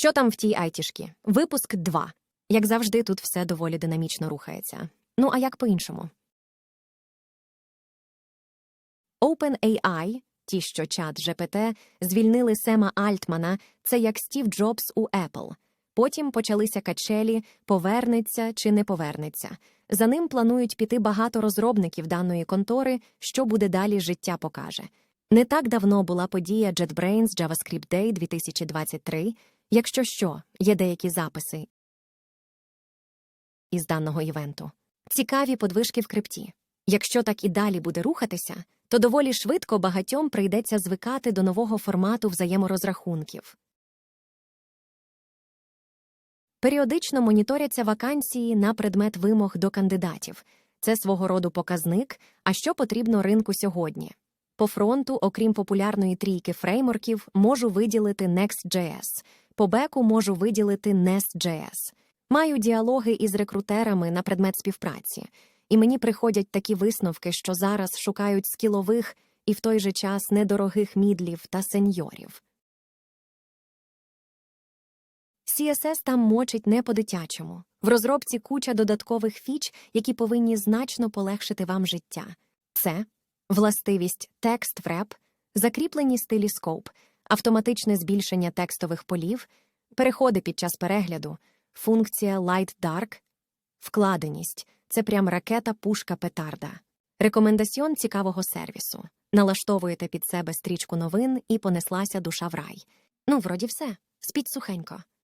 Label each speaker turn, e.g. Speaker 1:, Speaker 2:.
Speaker 1: Що там в тій айтішки? Випуск 2. Як завжди, тут все доволі динамічно рухається. Ну а як по-іншому? OpenAI, ті, що чат GPT, звільнили Сема Альтмана, це як Стів Джобс у Apple. Потім почалися качелі, повернеться чи не повернеться. За ним планують піти багато розробників даної контори, що буде далі життя покаже. Не так давно була подія JetBrains JavaScript Day 2023, якщо що, є деякі записи із даного івенту. Цікаві подвижки в крипті. Якщо так і далі буде рухатися, то доволі швидко багатьом прийдеться звикати до нового формату взаєморозрахунків. Періодично моніторяться вакансії на предмет вимог до кандидатів. Це свого роду показник, а що потрібно ринку сьогодні. По фронту, окрім популярної трійки фреймворків, можу виділити Next.js, по беку можу виділити Nest.js. Маю діалоги із рекрутерами на предмет співпраці, і мені приходять такі висновки, що зараз шукають скілових і в той же час недорогих мідлів та сеньорів. CSS там мочить не по-дитячому. В розробці куча додаткових фіч, які повинні значно полегшити вам життя. Це властивість текст вреп, закріплені стилі скоп, автоматичне збільшення текстових полів, переходи під час перегляду, функція Light Dark, вкладеність це прям ракета пушка петарда. Рекомендаціон цікавого сервісу. Налаштовуєте під себе стрічку новин і понеслася душа в рай. Ну, вроді все. Спіть сухенько.